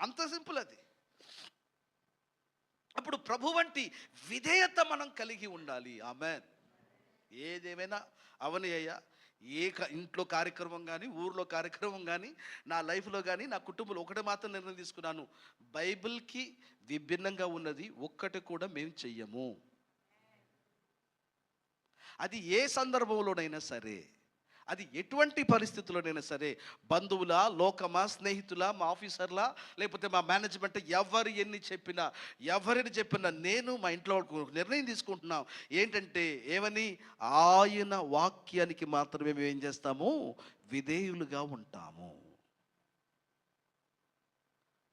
అంత సింపుల్ అది. అప్పుడు ప్రభు వంటి విధేయత మనం కలిగి ఉండాలి. ఆమె ఏదేమైనా అవని అయ్యా ఏ ఇంట్లో కార్యక్రమం కానీ ఊర్లో కార్యక్రమం కానీ నా లైఫ్లో కానీ నా కుటుంబంలో ఒకటి మాత్రం నిర్ణయం తీసుకున్నాను. బైబిల్కి విభిన్నంగా ఉన్నది ఒక్కటి కూడా మేము చెయ్యము. అది ఏ సందర్భంలోనైనా సరే. అది ఎటువంటి పరిస్థితుల్లోనైనా సరే బంధువులా లోకమా స్నేహితులా మా ఆఫీసర్లా లేకపోతే మా మేనేజ్మెంట్ ఎవరు ఎన్ని చెప్పినా ఎవరిని చెప్పినా నేను మా ఇంట్లో నిర్ణయం తీసుకుంటున్నాం. ఏంటంటే ఏమని? ఆయన వాక్యానికి మాత్రమే మేము ఏం చేస్తాము? విధేయులుగా ఉంటాము.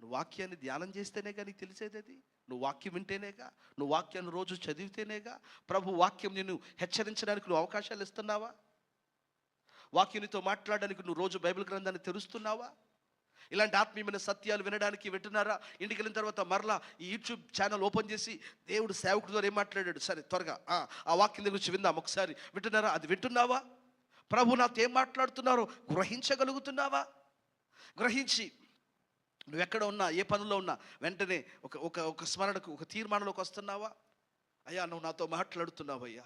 నువ్వు వాక్యాన్ని ధ్యానం చేస్తేనే కానీ తెలిసేది అది? నువ్వు వాక్యం వింటేనేగా? నువ్వు వాక్యాన్ని రోజు చదివితేనేగా? ప్రభు వాక్యం నిన్ను హెచ్చరించడానికి నువ్వు అవకాశాలు ఇస్తున్నావా? వాక్యునితో మాట్లాడడానికి నువ్వు రోజు బైబిల్ గ్రంథాన్ని తెరుస్తున్నావా? ఇలాంటి ఆత్మీయమైన సత్యాలు వినడానికి వింటున్నారా? ఇంటికి వెళ్ళిన తర్వాత మరలా ఈ యూట్యూబ్ ఛానల్ ఓపెన్ చేసి దేవుడు సేవకుడి ద్వారా ఏం మాట్లాడాడు? సరే త్వరగా. ఆ, వాక్యం గురించి విందాం ఒకసారి. వింటున్నారా? అది వింటున్నావా? ప్రభు నాతో ఏం మాట్లాడుతున్నారో గ్రహించగలుగుతున్నావా? గ్రహించి. నువ్వు ఎక్కడ ఉన్నా ఏ పనుల్లో ఉన్నా వెంటనే ఒక ఒక ఒక స్మరణకు ఒక తీర్మానంలోకి వస్తున్నావా? అయ్యా నువ్వు నాతో మాట్లాడుతున్నావయ్యా.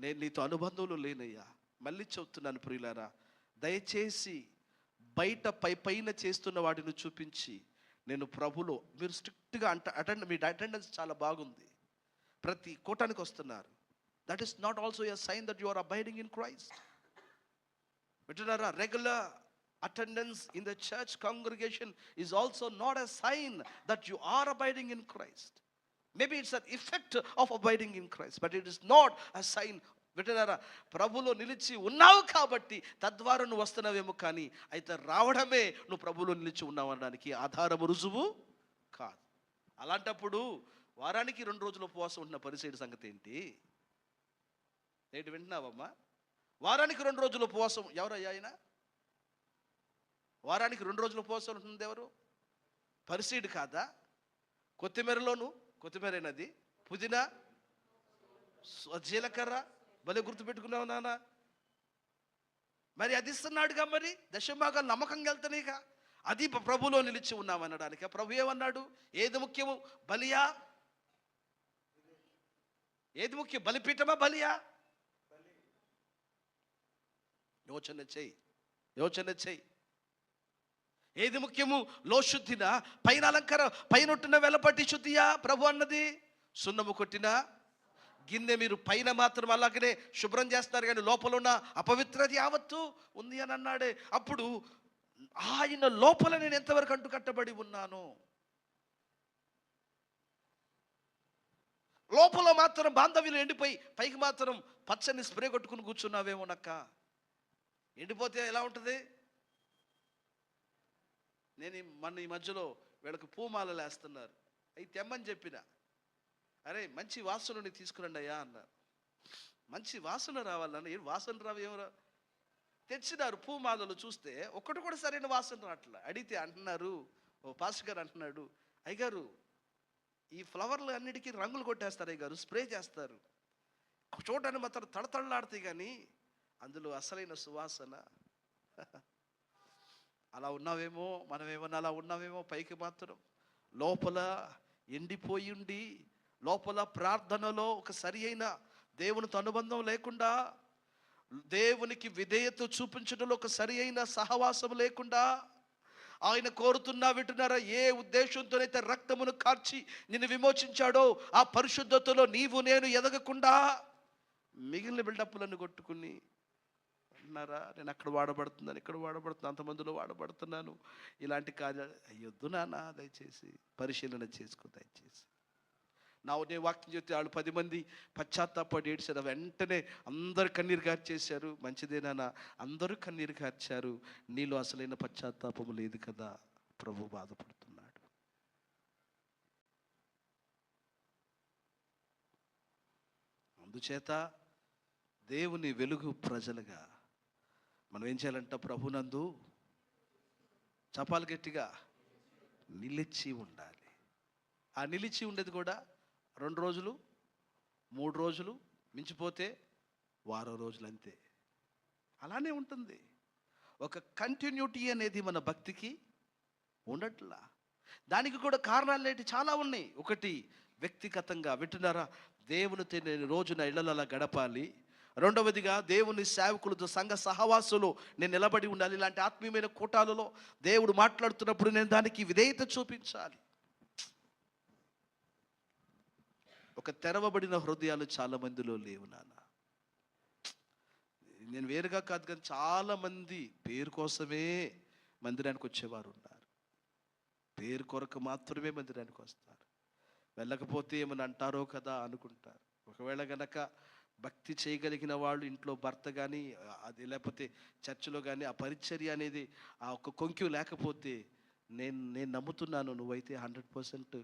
నేను నీతో అనుబంధంలో లేనయ్యా. మళ్ళీ చెప్తున్నాను ప్రియులారా దయచేసి బయట పై పైన చేస్తున్న వాటిని చూపించి నేను ప్రభులో మీరు స్ట్రిక్ట్గా అంట అటెండ్ మీ అటెండెన్స్ చాలా బాగుంది. ప్రతి కూటానికి వస్తున్నారు. That is not also a sign that you are abiding in Christ వింటున్నారా regular attendance in the church congregation is also not a sign that you are abiding in Christ maybe it's an effect of abiding in Christ but it is not a sign వింటున్నారా ప్రభులో నిలిచి ఉన్నావు కాబట్టి తద్వారా నువ్వు వస్తున్నావేమో కానీ అయితే రావడమే నువ్వు ప్రభులో నిలిచి ఉన్నావు అనడానికి ఆధారము రుజువు కాదు. అలాంటప్పుడు వారానికి రెండు రోజులు ఉపవాసం ఉంటున్న పరిశీలి సంగతి ఏంటి? నేటి వింటున్నావమ్మా? వారానికి రెండు రోజులు ఉపవాసం ఎవరయ్యా ఆయన? వారానికి రెండు రోజులు ఉపవాసం ఉంటుంది ఎవరు? పరిసీడు కాదా? కొత్తిమీరలోను కొత్తిమీరైనది పుదీనా? జీలకర్ర? భలే గుర్తుపెట్టుకున్నావు నాన్న మరి అది ఇస్తున్నాడుగా మరి? దశమాగాలు నమ్మకంగా వెళ్తానేగా? అది ప్రభులో నిలిచి ఉన్నామనడానికి ప్రభు ఏమన్నాడు? ఏది ముఖ్యము? బలియా? ఏది ముఖ్యం? బలిపీఠమా బలియా? యోచన చేయి. యోచన చేయి. ఏది ముఖ్యము? లోశుద్ధిన? పైన అలంకారం పైనొట్టిన వెలపట్టి శుద్ధియా? ప్రభు అన్నది. సున్నము కొట్టిన? గిన్నె మీరు పైన మాత్రం అలాగనే శుభ్రం చేస్తారు కానీ లోపల ఉన్న అపవిత్రత యావత్తు ఉంది అని అన్నాడే. అప్పుడు ఆయన లోపల నేను ఎంతవరకు అంటు కట్టబడి ఉన్నాను? లోపల మాత్రం బాంధవ్యులు ఎండిపోయి పైకి మాత్రం పచ్చని స్ప్రే కొట్టుకుని కూర్చున్నావేమో నక్క. ఎండిపోతే ఎలా ఉంటుంది? నేను మన మొన్న ఈ మధ్యలో వీళ్ళకి పూమాలలు వేస్తున్నారు. అవి తెమ్మని చెప్పిన. అరే మంచి వాసనని తీసుకురండి అయ్యా అన్నారు మంచి వాసన రావాలన్న ఏ వాసన రావు ఏమరా తెచ్చినారు పూమాలలు చూస్తే ఒక్కటి కూడా సరైన వాసన రావట్లే. అడిగితే అంటున్నారు ఓ పాస్టర్ గారు అంటున్నాడు అయ్యగారు ఈ ఫ్లవర్లు అన్నిటికీ రంగులు కొట్టేస్తారు అయ్యగారు స్ప్రే చేస్తారు. చూడడానికి మాత్రం తడతడలాడతాయి కానీ అందులో అసలైన సువాసన. అలా ఉన్నావేమో మనమేమన్నా అలా ఉన్నామేమో పైకి మాత్రం. లోపల ఎండిపోయి ఉండి లోపల ప్రార్థనలో ఒక సరి అయిన దేవునితో అనుబంధం లేకుండా దేవునికి విధేయత చూపించడంలో ఒక సరి అయిన సహవాసం లేకుండా ఆయన కోరుతున్నా వింటున్నారా ఏ ఉద్దేశంతోనైతే రక్తమును కార్చి నిన్ను విమోచించాడో ఆ పరిశుద్ధతలో నీవు నేను ఎదగకుండా మిగిలిన బిల్డప్లను కొట్టుకుని అన్నారా నేను అక్కడ వాడబడుతున్నాను ఇక్కడ వాడబడుతున్నాను అంతమందిలో వాడబడుతున్నాను. ఇలాంటి కార్యాలు అయ్యొద్దు నాన్న దయచేసి పరిశీలన చేసుకో దయచేసి. నా ఉదయం వాక్యం చెప్తే వాళ్ళు పది మంది పశ్చాత్తాపడి ఏడ్చారు. వెంటనే అందరు కన్నీరు గార్చేశారు. మంచిదేనా అందరూ కన్నీరు గార్చారు. నీలో అసలైన పశ్చాత్తాపం లేదు కదా. ప్రభు బాధపడుతున్నాడు. అందుచేత దేవుని వెలుగు ప్రజలుగా మనం ఏం చేయాలంట? ప్రభునందు చపాలు గట్టిగా నిలిచి ఉండాలి. ఆ నిలిచి ఉండేది కూడా రెండు రోజులు మూడు రోజులు మించిపోతే వారం రోజులు అంతే. అలానే ఉంటుంది. ఒక కంటిన్యూటీ అనేది మన భక్తికి ఉండట్లా. దానికి కూడా కారణాలు ఏంటి? చాలా ఉన్నాయి. ఒకటి వ్యక్తిగతంగా వింటున్నారా? దేవునితో నేను రోజున ఇళ్ళలో గడపాలి. రెండవదిగా దేవుని సేవకులతో సంఘ సహవాసులు నేను నిలబడి ఉండాలి. ఇలాంటి ఆత్మీయమైన కూటాలలో దేవుడు మాట్లాడుతున్నప్పుడు నేను దానికి విధేయత చూపించాలి. ఒక తెరవబడిన హృదయాలు చాలా మందిలో లేవు నాన్న. నేను వేరుగా కాదు కానీ చాలా మంది పేరు కోసమే మందిరానికి వచ్చేవారు ఉన్నారు. పేరు కొరకు మాత్రమే మందిరానికి వస్తారు. వెళ్ళకపోతే ఏమని అంటారో కదా అనుకుంటారు. ఒకవేళ గనక భక్తి చేయగలిగిన వాళ్ళు ఇంట్లో భర్త కానీ అది లేకపోతే చర్చిలో కానీ ఆ పరిచర్య అనేది ఆ ఒక్క కొంక్యు లేకపోతే నేను నేను నమ్ముతున్నాను నువ్వైతే హండ్రెడ్ పర్సెంట్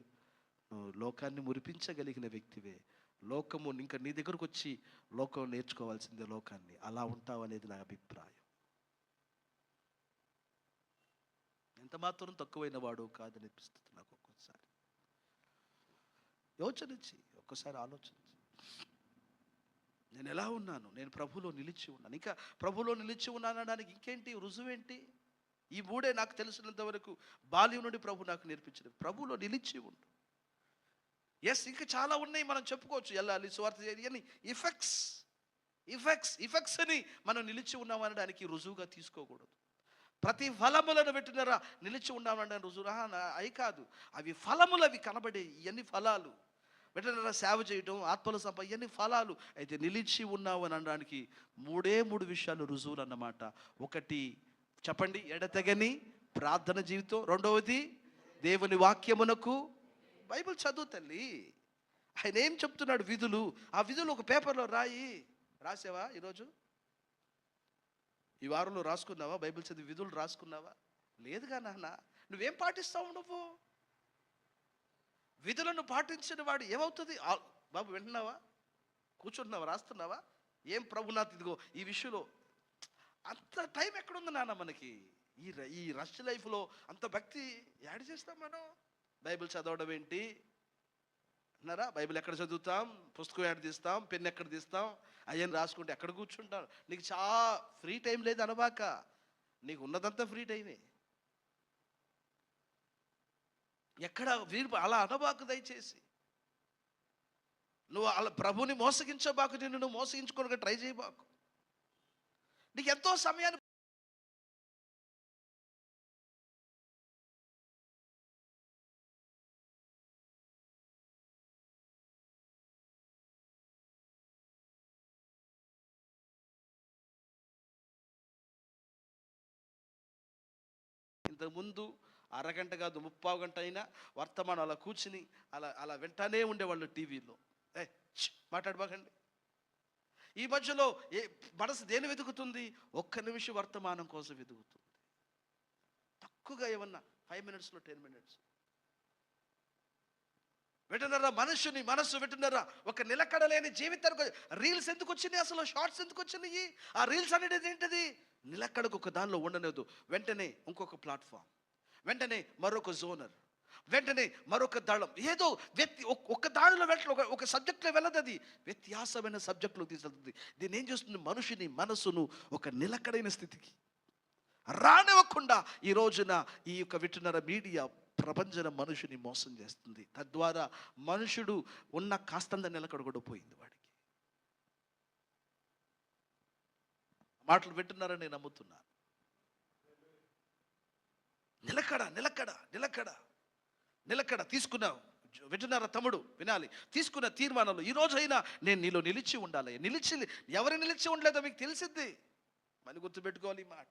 నువ్వు లోకాన్ని మురిపించగలిగిన వ్యక్తివే. లోకము ఇంకా నీ దగ్గరకు వచ్చి లోకం నేర్చుకోవాల్సిందే లోకాన్ని. అలా ఉంటావు అనేది నా అభిప్రాయం. ఎంత మాత్రం తక్కువైన వాడు కాదనిపిస్తుంది నాకు ఒక్కొక్కసారి యోచనించి ఒక్కసారి ఆలోచించి. నేను ఎలా ఉన్నాను? నేను ప్రభులో నిలిచి ఉన్నాను. ఇంకా ప్రభులో నిలిచి ఉన్నాను అనడానికి ఇంకేంటి? రుజువేంటి? ఈ మూడే నాకు తెలిసినంత వరకు బాల్యం నుండి ప్రభు నాకు నేర్పించింది. ప్రభులో నిలిచి ఉండు. ఎస్ ఇంకా చాలా ఉన్నాయి మనం చెప్పుకోవచ్చు. వెళ్ళాలి స్వార్థ చేయాలి అని ఇఫెక్ట్స్ ఇఫెక్ట్స్ ఇఫెక్ట్స్ అని మనం నిలిచి ఉన్నామనడానికి రుజువుగా తీసుకోకూడదు. ప్రతి ఫలములను పెట్టినరా నిలిచి ఉన్నామనడానికి రుజువు. అవి కాదు. అవి ఫలములు అవి కనబడే ఇవన్నీ ఫలాలు. వెటనరా సేవ చేయటం ఆత్మల సంప ఇవన్నీ ఫలాలు. అయితే నిలిచి ఉన్నావు అని అనడానికి మూడే మూడు విషయాలు రుజువులు అన్నమాట. ఒకటి చెప్పండి ఎడతెగని ప్రార్థన జీవితం. రెండవది దేవుని వాక్యమునకు బైబిల్ చదువు తల్లి. ఆయన ఏం చెప్తున్నాడు విధులు? ఆ విధులు ఒక పేపర్లో రాయి. రాసావా ఈరోజు? ఈ వారంలో రాసుకున్నావా? బైబిల్ చదివి విధులు రాసుకున్నావా? లేదుగా నాన్న. నువ్వేం పాటిస్తావు నువ్వు? విధులను పాటించిన వాడు ఏమవుతుంది? ఆ- బాబు వింటున్నావా? కూర్చుంటున్నావా? రాస్తున్నావా? ఏం ప్రభునాథ్ ఇదిగో ఈ విషయంలో అంత టైం ఎక్కడుంది నాన్న మనకి? ఈ ర- ఈ రష్ లైఫ్లో అంత భక్తి యాడ్ చేస్తాం మనం? బైబిల్ చదవడం ఏంటి? అన్నారా? బైబిల్ ఎక్కడ చదువుతాం? పుస్తకం ఎక్కడ తీస్తాం? పెన్ ఎక్కడ తీస్తాం? అయ్యని రాసుకుంటే ఎక్కడ కూర్చుంటారు నీకు చాలా ఫ్రీ టైం లేదు అనబాక. నీకు ఉన్నదంతా ఫ్రీ టైమే. ఎక్కడ వీరు అలా అనబాకు దయచేసి. నువ్వు అలా ప్రభుని మోసగించబాకు నిన్ను నువ్వు మోసగించుకోవడానికి ట్రై చేయబాకు. నీకు ఎంతో సమయాన్ని ఇంతకుముందు అరగంట కాదు ముప్పావు గంట అయినా వర్తమానం అలా కూర్చుని అలా అలా వింటానే ఉండేవాళ్ళు టీవీలో. ఏ ఛ్, మాట్లాడబాకండి. ఈ మధ్యలో ఏ మనసు దేని వెతుకుతుంది? ఒక్క నిమిషం వర్తమానం కోసం వెతుకుతుంది. తక్కువగా ఏమన్నా ఫైవ్ మినిట్స్లో టెన్ మినిట్స్. వింటున్నారా? మనుషుని మనస్సు వింటున్నారా? ఒక నిలకడలేని జీవితానికి రీల్స్ ఎందుకు వచ్చినాయి అసలు? షార్ట్స్ ఎందుకు వచ్చినాయి? ఆ రీల్స్ అనేది ఏంటిది? నిలకడకు ఒక దానిలో ఉండలేదు వెంటనే ఇంకొక ప్లాట్ఫామ్. వెంటనే మరొక జోనర్. వెంటనే మరొక దళం. ఏదో వ్యక్తి ఒక దానిలో వెళ్ళ ఒక ఒక సబ్జెక్ట్లో వెళ్ళదు అది. వ్యత్యాసమైన సబ్జెక్టులో తీసుకెళ్తుంది. దీన్ని ఏం చేస్తుంది? మనుషుని మనసును ఒక నిలకడైన స్థితికి రానివ్వకుండా ఈ రోజున ఈ యొక్క వింటున్న మీడియా ప్రపంచన మనుషుని మోసం చేస్తుంది. తద్వారా మనుషుడు ఉన్న కాస్తంత నిలకడ కూడా పోయింది వాడికి. మాటలు వింటున్నారని నేను నమ్ముతున్నాను. నిలకడ నిలకడ నిలకడ నిలకడ తీసుకున్నావు వింటున్నారా తమ్ముడు? వినాలి. తీసుకున్న తీర్మానంలో ఈ రోజైనా నేను నీలో నిలిచి ఉండాలి. నిలిచి ఎవరు నిలిచి ఉండలేదో మీకు తెలిసిద్ది. మళ్ళీ గుర్తుపెట్టుకోవాలి ఈ మాట.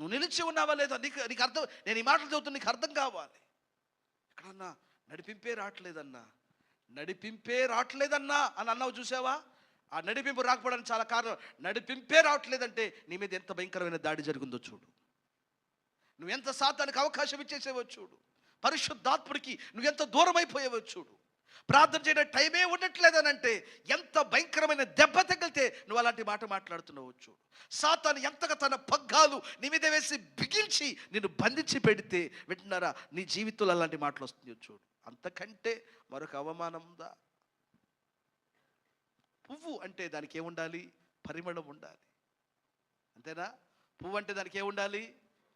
నువ్వు నిలిచి ఉన్నావా లేదా నీకు నీకు అర్థం నేను ఈ మాటలు చదువుతున్నా నీకు అర్థం కావాలి. ఎక్కడన్నా నడిపింపే రావట్లేదన్నా. నడిపింపే రావట్లేదన్నా అని అన్నావు చూసావా? ఆ నడిపింపు రాకపోవడానికి చాలా కారణం. నడిపింపే రావట్లేదంటే నీ మీద ఎంత భయంకరమైన దాడి జరిగిందో చూడు. నువ్వు ఎంత సాతానికి అవకాశం ఇచ్చేసేవో చూడు. పరిశుద్ధాత్ముడికి నువ్వెంత దూరం అయిపోయేవో చూడు. ప్రార్థన చేయడం టైమే ఉండట్లేదనంటే ఎంత భయంకరమైన దెబ్బ తగిలితే నువ్వు అలాంటి మాట మాట్లాడుతున్నావు చూడు. సాతాను ఎంతగా తన పగ్గాలు నీ మీద వేసి బిగించి నిన్ను బంధించి పెడితే వింటున్నారా? నీ జీవితంలో అలాంటి మాటలు వస్తుంది చూడు. అంతకంటే మరొక అవమానం ఉందా? పువ్వు అంటే దానికి ఏముండాలి పరిమళం ఉండాలి. అంతేనా? పువ్వు అంటే దానికి ఏముండాలి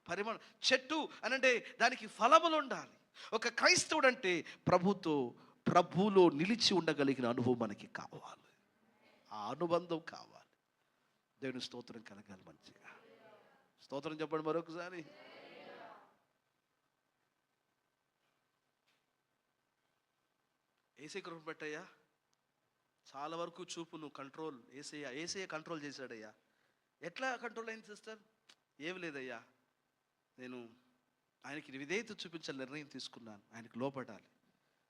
పరిమళం. చెట్టు అనంటే దానికి ఫలములు ఉండాలి. ఒక క్రైస్తవుడు అంటే ప్రభుతో ప్రభులో నిలిచి ఉండగలిగిన అనుభవం మనకి కావాలి. ఆ అనుబంధం కావాలి. దేవుని స్తోత్రం కలగాలి మంచిగా. స్తోత్రం చెప్పండి మరొకసారి. ఏసీ కృప పెట్టయ్యా. చాలా వరకు చూపు నువ్వు కంట్రోల్ ఏసయ్య ఏసయ్య కంట్రోల్ చేశాడయ్యా. ఎట్లా కంట్రోల్ అయింది సిస్టర్? ఏమి లేదయ్యా. నేను ఆయనకి విధేయత చూపించాలని నిర్ణయం తీసుకున్నాను. ఆయనకు లోపడాలి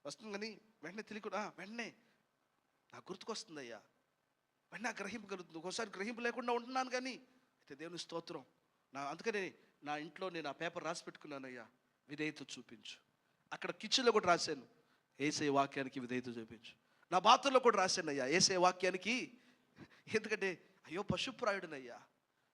వస్తుంది కానీ వెంటనే తెలియకుండా వెంటనే నా గుర్తుకొస్తుంది అయ్యా వెంటనే ఆ గ్రహింపు కలుగుతుంది ఒకసారి గ్రహింపు లేకుండా ఉంటున్నాను కానీ అయితే దేవుని స్తోత్రం. నా అందుకని నా ఇంట్లో నేను ఆ పేపర్ రాసి పెట్టుకున్నానయ్యా. విధేయత చూపించు. అక్కడ కిచెన్లో కూడా రాశాను. ఏసే వాక్యానికి విధేయత చూపించు. నా బాత్రూంలో కూడా రాశానయ్యా. ఏసే వాక్యానికి. ఎందుకంటే అయ్యో పశుప్రాయుడినయ్యా.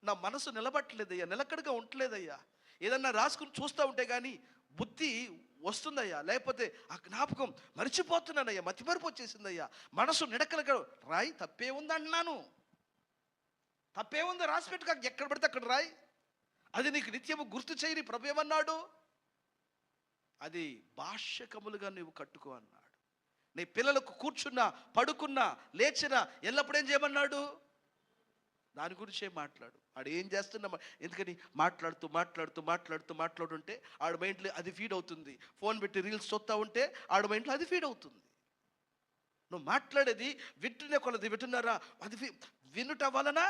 నా మనసు నిలబట్టలేదయ్యా. నిలకడగా ఉండలేదయ్యా. ఏదన్నా రాసుకుని చూస్తూ ఉంటే కానీ బుద్ధి వస్తుందయ్యా. లేకపోతే ఆ జ్ఞాపకం మర్చిపోతున్నానయ్యా మతిమరుపు వచ్చేసిందయ్యా. మనసు నిడకలుగా రాయి తప్పే ఉంది అంటున్నాను. తప్పే ఉంది రాసి పెట్టుక ఎక్కడ పడితే అక్కడ రాయి. అది నీకు నిత్యము గుర్తు చేయని ప్రభు ఏమన్నాడు? అది భాష్యకములుగా నువ్వు కట్టుకో అన్నాడు. నీ పిల్లలకు కూర్చున్నా పడుకున్నా లేచినా ఎల్లప్పుడేం చేయమన్నాడు? దాని గురించే మాట్లాడు. ఆడు ఏం చేస్తున్నా ఎందుకని? మాట్లాడుతూ మాట్లాడుతూ మాట్లాడుతూ మాట్లాడుంటే ఆడ మైండ్లో అది ఫీడ్ అవుతుంది. ఫోన్ పెట్టి రీల్స్ చూస్తూ ఉంటే ఆడ మైండ్లో అది ఫీడ్ అవుతుంది. నువ్వు మాట్లాడేది వింటునే కొలది. వింటున్నారా? అది వినుట వలన?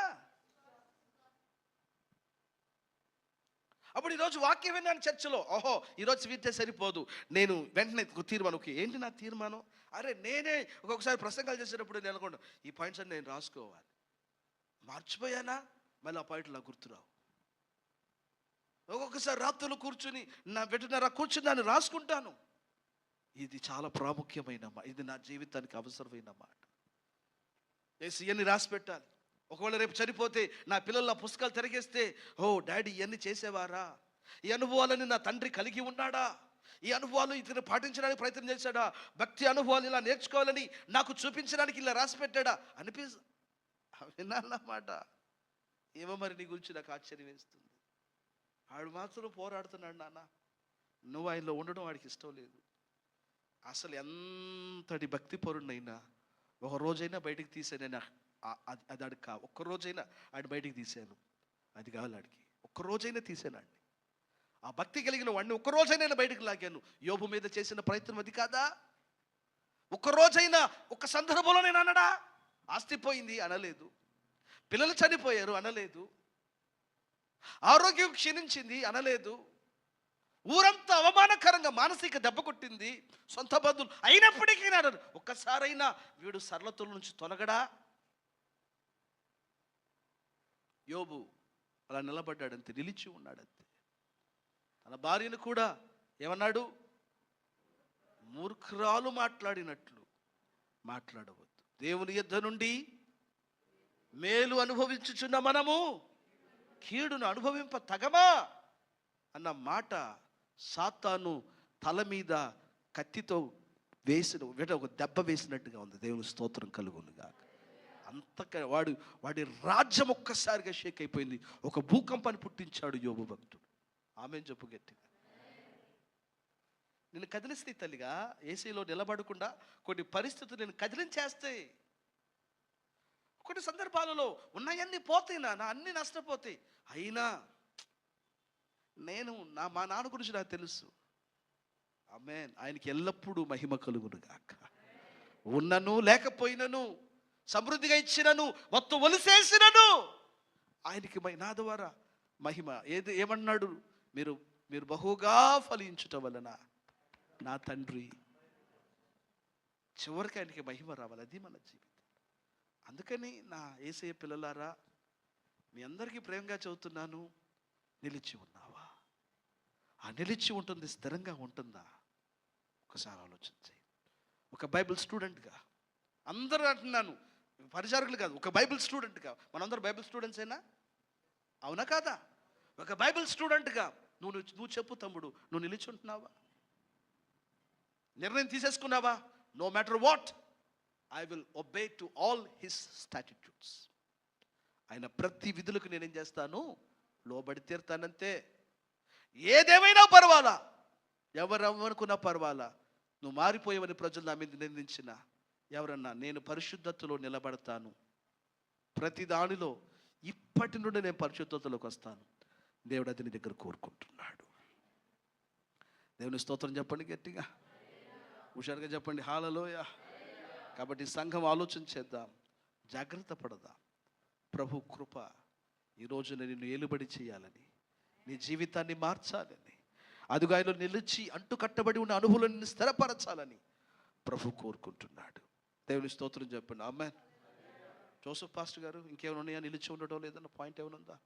అప్పుడు ఈరోజు వాక్యం విన్నాను చర్చలో. ఓహో ఈరోజు వింటే సరిపోదు. నేను వెంటనే తీర్మానం. ఓకే, ఏంటి నా తీర్మానం? అరే నేనే ఒక్కొక్కసారి ప్రసంగాలు చేసేటప్పుడు నేను అనుకోండి ఈ పాయింట్స్ అన్ని నేను రాసుకోవాలి. మర్చిపోయానా? మళ్ళీ ఆ పాయింట్లో గుర్తురావు. ఒక్కొక్కసారి రాత్రులు కూర్చుని నా వెంటనే కూర్చుని దాన్ని రాసుకుంటాను. ఇది చాలా ప్రాముఖ్యమైన ఇది నా జీవితానికి అవసరమైన మాట. ఏసి ఇవన్నీ రాసి పెట్టాలి. ఒకవేళ రేపు చనిపోతే నా పిల్లల పుస్తకాలు తిరిగేస్తే ఓ డాడీ ఇవన్నీ చేసేవారా? ఈ అనుభవాలని నా తండ్రి కలిగి ఉన్నాడా? ఈ అనుభవాలు ఇతను పాటించడానికి ప్రయత్నం చేశాడా? భక్తి అనుభవాలు ఇలా నేర్చుకోవాలని నాకు చూపించడానికి ఇలా రాసి పెట్టాడా? అనిపిస్తుంది వినాలన్నమాట. ఏమో మరి నీ గురించి నాకు ఆశ్చర్యం వేస్తుంది. ఆడు మాత్రం పోరాడుతున్నాడు నాన్న. నువ్వు ఆయనలో ఉండడం వాడికి ఇష్టం లేదు. అసలు ఎంతటి భక్తి పరుణ్ణైనా ఒక రోజైనా బయటికి తీసాను నేను అది అది కా ఒక్కరోజైనా ఆడి బయటికి తీశాను అది కావాలి ఆడికి. ఒక్క తీశాను ఆడిని. ఆ భక్తి కలిగిన వాడిని ఒక్క రోజైనా నేను లాగాను. యోబు మీద చేసిన ప్రయత్నం అది కాదా? ఒక్క రోజైనా ఒక్క సందర్భంలో నేను అన్నాడా ఆస్తి పోయింది అనలేదు. పిల్లలు చనిపోయారు అనలేదు. ఆరోగ్యం క్షీణించింది అనలేదు. ఊరంతా అవమానకరంగా మానసిక దెబ్బ కొట్టింది. సొంత బంధువులు అయినప్పటికీ అన్నారు ఒక్కసారైనా వీడు సరళతుల నుంచి తొలగడా? యోబు అలా నిలబడ్డాడంతే నిలిచి ఉన్నాడంతే. తన భార్యను కూడా ఏమన్నాడు? మూర్ఖురాలు మాట్లాడినట్లు మాట్లాడవద్దు. దేవుని యుద్ధ నుండి మేలు అనుభవించుచున్న మనము కీడును అనుభవింప తగమా అన్న మాట సాతాను తల మీద కత్తితో వేసిన వెంట ఒక దెబ్బ వేసినట్టుగా ఉంది. దేవుని స్తోత్రం కలుగునుగా అంత వాడు వాడి రాజ్యం ఒక్కసారిగా షేక్ అయిపోయింది. ఒక భూకంపాన్ని పుట్టించాడు యోగు భక్తుడు. ఆమె చెప్పు గట్టిగా. నేను కదిలిస్తే తల్లిగా ఏసీలో నిలబడకుండా కొన్ని పరిస్థితులు నేను కదిలించేస్తాయి. కొన్ని సందర్భాలలో ఉన్నాయన్నీ పోతాయి నా అన్ని నష్టపోతాయి. అయినా నేను నా మా నాన్న గురించి నాకు తెలుసు. ఆమె ఆయనకి ఎల్లప్పుడూ మహిమ కలుగునుగాక ఉన్నను లేకపోయినను సమృద్ధిగా ఇచ్చినను మొత్తం ఒలిసేసినను. ఆయనకి నా ద్వారా మహిమ. ఏది ఏమన్నాడు? మీరు మీరు బహుగా ఫలించుట వలన నా తండ్రి చివరికి ఆయనకి మహిమ రావాలి. అది మన జీవితం. అందుకని నా ఏసే పిల్లలారా మీ అందరికీ ప్రేమగా చదువుతున్నాను. నిలిచి ఉన్నావా? ఆ నిలిచి ఉంటుంది స్థిరంగా ఉంటుందా? ఒకసారి ఆలోచించి ఒక బైబిల్ స్టూడెంట్గా అందరూ అంటున్నాను పరిచారకులు కాదు ఒక బైబిల్ స్టూడెంట్గా మనందరూ బైబిల్ స్టూడెంట్స్ అయినా అవునా కాదా? ఒక బైబిల్ స్టూడెంట్గా నువ్వు నువ్వు చెప్పు తమ్ముడు నువ్వు నిలిచి ఉంటున్నావా? నిర్ణయం తీసేసుకున్నావా? No matter what I will obey to all his statutes ఆయన ప్రతి విధులకు నేనేం చేస్తాను? లోబడి తీరుతానంతే. ఏదేమైనా పర్వాలా? ఎవరెవరుకున్నా పర్వాలా? నువ్వు మారిపోయావని ప్రజలు నా మీద నిందించిన ఎవరన్నా నేను పరిశుద్ధతలో నిలబడతాను. ప్రతి దానిలో ఇప్పటి నుండి నేను పరిశుద్ధతలోకి వస్తాను. దేవుడు అది నీ దగ్గర కోరుకుంటున్నాడు. దేవుని స్తోత్రం చెప్పండి గట్టిగా. హుషారుగా చెప్పండి. హాలలోయ కాబట్టి సంఘం ఆలోచన చేద్దాం. జాగ్రత్త పడదాం. ప్రభు కృప ఈరోజు నిన్ను ఏలుబడి చేయాలని నీ జీవితాన్ని మార్చాలని అదుగు నిలిచి అంటు కట్టబడి ఉన్న అనుభవం నిన్ను స్థిరపరచాలని ప్రభు కోరుకుంటున్నాడు. దేవుని స్తోత్రం చెప్పండి. అమ్మాయి జోసఫ్ పాస్టర్ గారు ఇంకేమైనా ఉన్నాయా? నిలిచి ఉండడం లేదన్న పాయింట్ ఏమైనా ఉందా?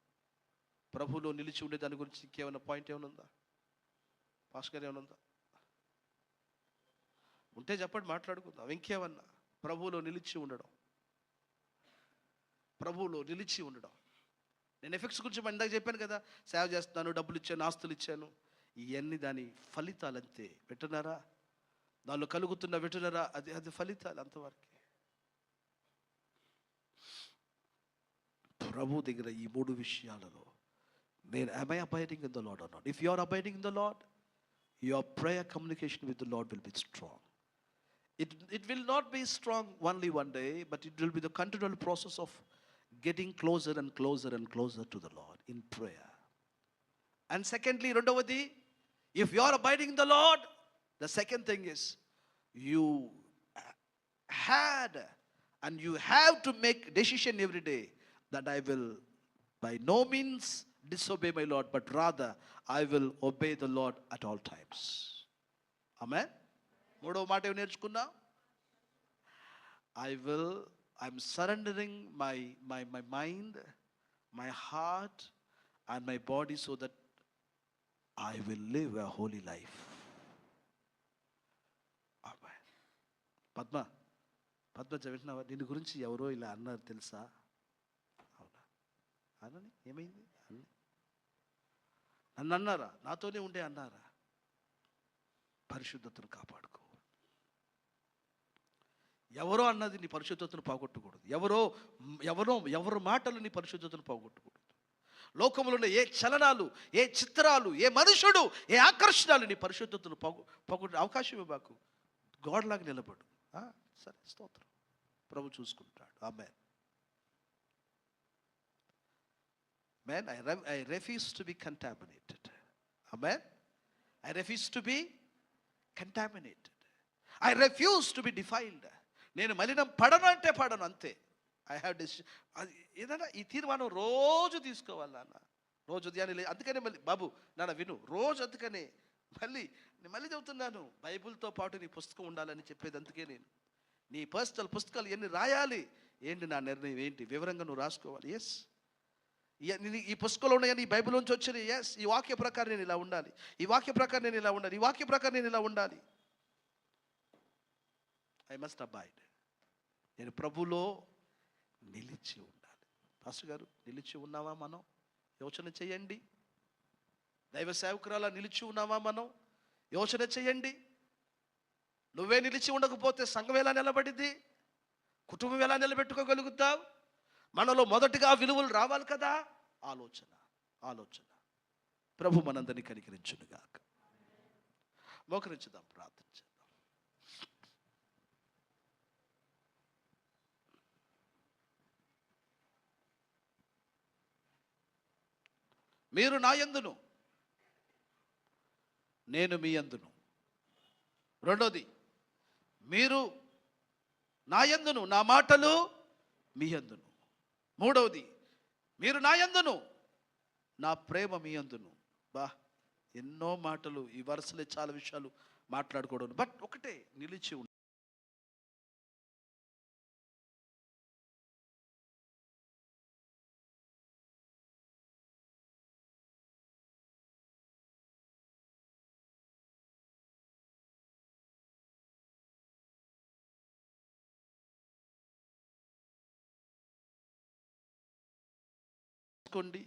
ప్రభులో నిలిచి ఉండే దాని గురించి ఇంకేమైనా పాయింట్ ఏమైనా ఉందా? పాస్టర్ గారు ఏమైనా ఉందా? ఉంటే చెప్పండి మాట్లాడుకుందాం. ఇంకేమన్నా? ప్రభువులో నిలిచి ఉండడం. ప్రభువులో నిలిచి ఉండడం. నేను ఎఫెక్ట్స్ గురించి మనం ఇందాక చెప్పాను కదా సేవ చేస్తున్నాను డబ్బులు ఇచ్చాను ఆస్తులు ఇచ్చాను. ఇవన్నీ దాని ఫలితాలు అంతే వింటున్నారా? దానిలో కలుగుతున్న వింటున్నారా? అది అది ఫలితాలు అంతవరకే. ప్రభు దగ్గర ఈ మూడు విషయాలలో నేను I abiding in the lord అన్నాడు if you are abiding in the lord your prayer communication with the lord will be strong. It, it will not be strong only one day, but it will be the continual process of getting closer and closer and closer to the Lord in prayer. And secondly, Rondavati, if you are abiding the Lord, the second thing is you had and you have to make decision every day that I will by no means disobey my Lord, but rather I will obey the Lord at all times. Amen. మూడవ మాట ఏమి నేర్చుకున్నా? I will I'm surrendering my my my mind my heart and my body so that I will live a holy life Padma Padma వింటున్నావా దీని గురించి ఎవరో ఇలా అన్నారు తెలుసా? అవునా? అనని ఏమైంది? నన్ను అన్నారా నాతోనే ఉండే అన్నారా? పరిశుద్ధతను కాపాడుకో. ఎవరో అన్నది నీ పరిశుద్ధతను పోగొట్టకూడదు. ఎవరో ఎవరో ఎవరి మాటలు నీ పరిశుద్ధతను పోగొట్టకూడదు. లోకంలో ఉన్న ఏ చలనాలు ఏ చిత్రాలు ఏ మనుషుడు ఏ ఆకర్షణలు నీ పరిశుద్ధతను పోగొ పోగొట్టే అవకాశం ఇవ్వకు గోడలాగా నిలబడు. సరే స్తోత్రం. ప్రభు చూసుకుంటాడు. ఆమె Man, I I I to be contaminated a man I refuse to be contaminated I refuse to be defiled నేను మలినం పడను అంటే పడను అంతే. ఐ హ్యావ్ డిస్ అది ఏదైనా ఈ తీర్మానం రోజు తీసుకోవాలి నాన్న. రోజు ఉదయాన్నే అందుకనే మళ్ళీ బాబు నాన్న విను రోజు అందుకనే మళ్ళీ నేను మళ్ళీ చెబుతున్నాను బైబిల్తో పాటు నీ పుస్తకం ఉండాలని చెప్పేది అందుకే నేను. నీ పర్సనల్ పుస్తకాలు ఎన్ని రాయాలి ఏంటి నా నిర్ణయం ఏంటి వివరంగా నువ్వు రాసుకోవాలి ఎస్ ఈ పుస్తకంలో ఉన్నాయని ఈ బైబిల్ నుంచి వచ్చిన ఎస్ ఈ వాక్య ప్రకారం నేను ఇలా ఉండాలి ఈ వాక్య ప్రకారం నేను ఇలా ఉండాలి ఈ వాక్య ప్రకారం నేను ఇలా ఉండాలి. ఐ మస్ట్ అబాయిడ్ నేను ప్రభులో నిలిచి ఉండాలి. పాస్టర్ గారు నిలిచి ఉన్నావా మనం? యోచన చేయండి. దైవ సేవకురాలా నిలిచి ఉన్నావా మనం? యోచన చేయండి. నువ్వే నిలిచి ఉండకపోతే సంఘం ఎలా నిలబడిద్ది కుటుంబం ఎలా నిలబెట్టుకోగలుగుతావు? మనలో మొదటిగా విలువలు రావాలి కదా? ఆలోచన ఆలోచన. ప్రభు మనందరినీ కనికరించునుగాక. మోకరించుదాం ప్రార్థన మీరు నా యందును నేను మీ యందును రెండోది మీరు నా యందును నా మాటలు మీ యందును మూడవది మీరు నా యందును నా ప్రేమ మీ యందును బా ఎన్నో మాటలు ఈ వరుసలే చాలా విషయాలు మాట్లాడుకోవడం. బట్ ఒకటే నిలిచి చేసుకోండి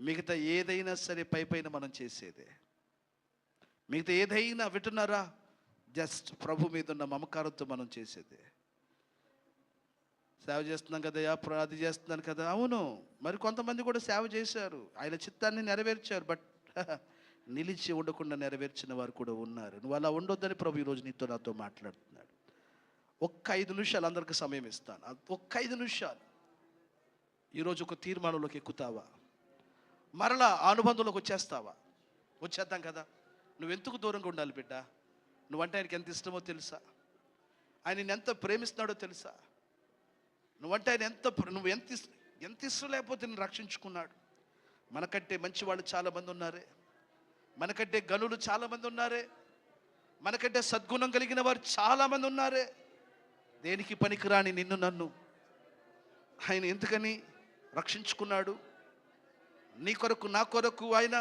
మిగతా ఏదైనా సరే పై పైన మనం చేసేదే. మిగతా ఏదైనా వింటున్నారా? జస్ట్ ప్రభు మీద ఉన్న మమకారంతో మనం చేసేదే. సేవ చేస్తున్నాం కదా ప్ర- అది చేస్తున్నాను కదా. అవును మరి కొంతమంది కూడా సేవ చేశారు. ఆయన చిత్తాన్ని నెరవేర్చారు బట్ నిలిచి ఉండకుండా నెరవేర్చిన వారు కూడా ఉన్నారు. నువ్వు అలా ఉండొద్దని ప్రభు ఈరోజు నీతో నాతో మాట్లాడుతున్నాడు. ఒక్క ఐదు నిమిషాలు అందరికి సమయం ఇస్తాను. ఒక్క ఐదు నిమిషాలు. ఈరోజు ఒక తీర్మానంలోకి ఎక్కుతావా? మరలా ఆ అనుబంధంలోకి వచ్చేస్తావా? వచ్చేద్దాం కదా. నువ్వు ఎందుకు దూరంగా ఉండాలి బిడ్డ? నువ్వంటే ఆయనకి ఎంత ఇష్టమో తెలుసా? ఆయన నేను ఎంత ప్రేమిస్తున్నాడో తెలుసా? నువ్వంటే ఆయన ఎంత నువ్వు ఎంత ఎంత ఇష్టం లేకపోతే నేను రక్షించుకున్నాడు? మనకంటే మంచి వాళ్ళు చాలామంది ఉన్నారే. మనకంటే గనులు చాలామంది ఉన్నారే. మనకంటే సద్గుణం కలిగిన వారు చాలామంది ఉన్నారే. దేనికి పనికిరాని నిన్ను నన్ను? ఆయన ఎందుకని? రక్షించుకున్నాడు. నీ కొరకు నా కొరకు ఆయన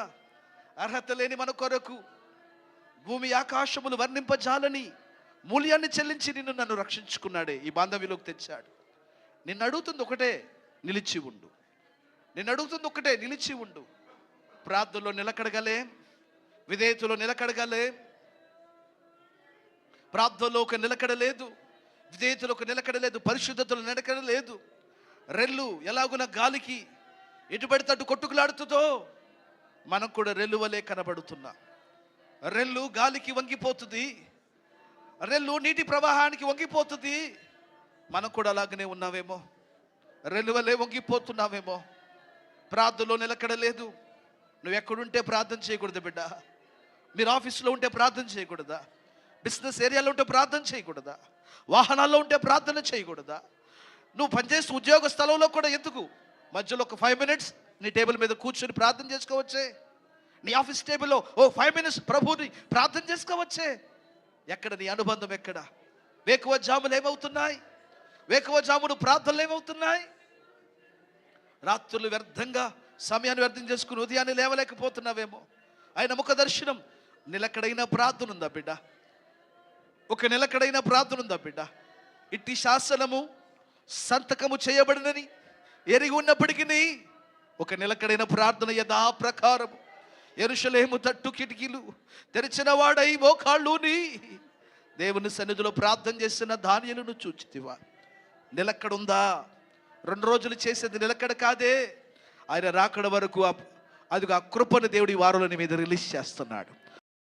అర్హత లేని మన కొరకు భూమి ఆకాశములు వర్ణింపజాలని మూల్యాన్ని చెల్లించి నిన్ను నన్ను రక్షించుకున్నాడే. ఈ బాంధవ్యలోకి తెచ్చాడు. నిన్ను అడుగుతుంది ఒకటే నిలిచి ఉండు. నిన్ను అడుగుతుంది ఒకటే నిలిచి ఉండు. ప్రార్థనలో నిలకడగలే విధేయతలో నిలకడగలే. ప్రార్థనలో ఒక నిలకడ లేదు విధేయతలో ఒక నిలకడ లేదు పరిశుద్ధతలో నిలకడ లేదు రెల్లు ఎలాగున గాలికి ఎటు పడితే అటు కొట్టుకులాడుతుందో మనం కూడా రెల్లు వలె కనబడుతున్నా. రెల్లు గాలికి వంగిపోతుంది. రెల్లు నీటి ప్రవాహానికి వంగిపోతుంది. మనం కూడా అలాగనే ఉన్నావేమో. రెల్లు వలె వంగిపోతున్నావేమో. ప్రార్థనలో నిలకడలేదు. నువ్వు ఎక్కడుంటే ప్రార్థన చేయకూడదు బిడ్డ. మీరు ఆఫీస్లో ఉంటే ప్రార్థన చేయకూడదా? బిజినెస్ ఏరియాలో ఉంటే ప్రార్థన చేయకూడదా? వాహనాల్లో ఉంటే ప్రార్థన చేయకూడదా? నువ్వు పనిచేసే ఉద్యోగ స్థలంలో కూడా ఎందుకు? మధ్యలో ఒక ఫైవ్ మినిట్స్ నీ టేబుల్ మీద కూర్చొని ప్రార్థన చేసుకోవచ్చే? నీ ఆఫీస్ టేబుల్లో ఓ ఫైవ్ మినిట్స్ ప్రభుని ప్రార్థన చేసుకోవచ్చే? ఎక్కడ నీ అనుబంధం ఎక్కడ? వేకువ జాములు ఏమవుతున్నాయి? వేకువ జాములు ప్రార్థనలు ఏమవుతున్నాయి? రాత్రులు వ్యర్థంగా సమయాన్ని వ్యర్థం చేసుకుని ఉదయాన్నే లేవలేకపోతున్నావేమో? ఆయన ముఖ దర్శనం నిలకడైన ప్రార్థన ఉందా బిడ్డ? ఒక నిలకడైన ప్రార్థన ఉందా బిడ్డ? ఇట్టి శాసనము సంతకము చేయబడినని. ఎరిగి ఉన్నప్పటికీ ఒక నిలకడైన ప్రార్థన యథా ప్రకారము ఎరుషలేము తట్టు కిటికీలు తెరిచిన వాడై మోకాళ్ళుని దేవుని సన్నిధిలో ప్రార్థన చేసిన ధాన్యాలను చూచితివా. నిలక్కడుందా రెండు రోజులు చేసేది నిలకడ కాదే. ఆయన రాకడ వరకు అది ఆ కృపను దేవుడి వారులని మీద రిలీజ్ చేస్తున్నాడు.